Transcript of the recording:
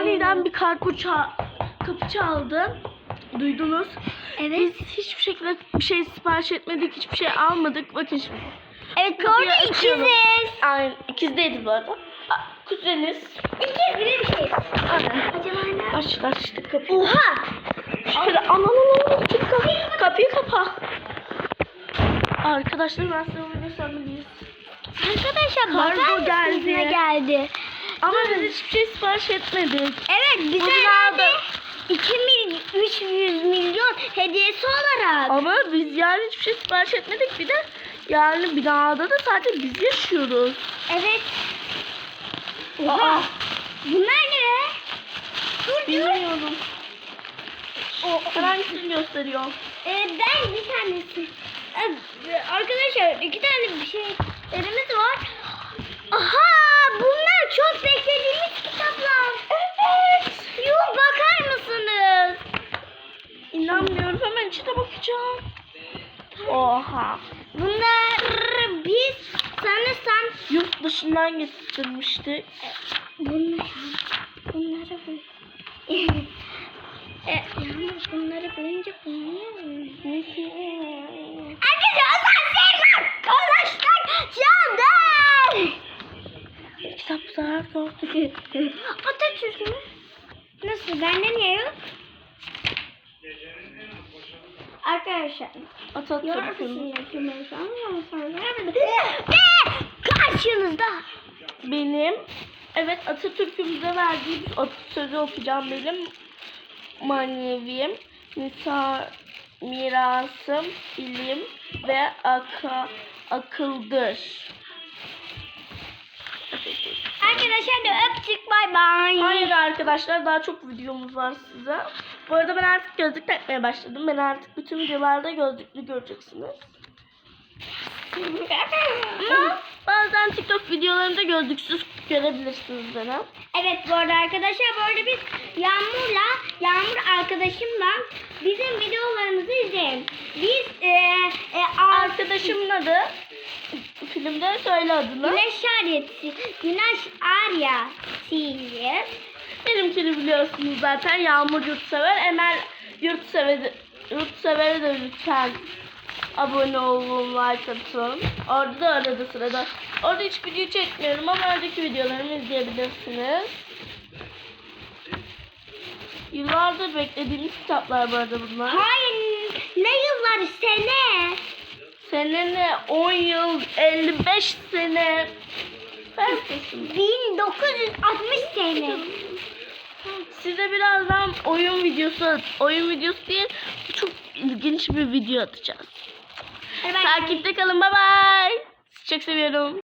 aniden bir kargo ça- kapı çaldı. Duydunuz. Evet. Biz hiçbir şekilde bir şey sipariş etmedik, hiçbir şey almadık. Bakın şimdi. Evet bu arada ikiziz. Aynen, ikizdeydi bu arada. Kuzeniz. İkiz gibi bir şey. Aynen. Acaba ne? Aç, açtık kapıyı. Oha. Şöyle aman aman aman çık kapıyı, kapıyı kapa. Arkadaşlar ben size oynasam biliriz. Arkadaşlar bakar mısınız geldi. geldi? Ama biz hiçbir şey sipariş etmedik. Evet Bugün herhalde aldım. 2 milyon, 300 milyon hediyesi olarak. Ama biz yani hiçbir şey sipariş etmedik. Bir de yani binada da sadece biz yaşıyoruz. Evet. Aa. Oha. Bunlar ne? Dur dur. Bilmiyorum. O, Hangisini gösteriyor? Ee, ben bir tanesi. Ee, arkadaşlar iki tane bir şeylerimiz var. Aha bunlar çok beklediğimiz kitaplar. Evet. Yuh bakar mısınız? İnanmıyorum. Hemen içine bakacağım. Oha. Bunlar biz sanırsam Yurt dışından getirmiştik. bunlar, bunları bu. e, yalnız bunları görünce Arkadaşlar sevmem. Arkadaşlar canım. Kitap zarar gördü. Atatürk'ün nasıl? Bende niye yok? Arkadaşlar. Atatürk'ün Ve karşınızda. benim evet Atatürk'ümüze verdiği bir atasözü okuyacağım benim maneviyim misa, mirasım ilim ve aka, akıldır. Arkadaşlar da öptük bay bay. Hayır arkadaşlar daha çok videomuz var size. Bu arada ben artık gözlük takmaya başladım. Ben artık bütün videolarda gözlüklü göreceksiniz. Ama bazen TikTok videolarında gözlüksüz görebilirsiniz beni. Evet bu arada arkadaşlar bu arada biz Yağmur'la Yağmur arkadaşımla bizim videolarımızı izleyin. Biz e, e, ar- Arkadaşımın adı filmde söyle adını. Güneş Arya'sı, Güneş Arya TV. Benimkini biliyorsunuz zaten. Yağmur Yurtsever. Emel Yurtsever, Yurtsever'e de lütfen abone olun, like atın. Orada da arada sırada. Orada hiç video çekmiyorum ama oradaki videolarımı izleyebilirsiniz. Yıllardır beklediğimiz kitaplar bu arada bunlar. Hayır ne yıllar sene. Senene 10 yıl, 55 sene. Ben kesin. 1960 sene. Size birazdan oyun videosu, oyun videosu değil, çok ilginç bir video atacağız. Bay bay. Takipte kalın, bye. Sizi çok seviyorum.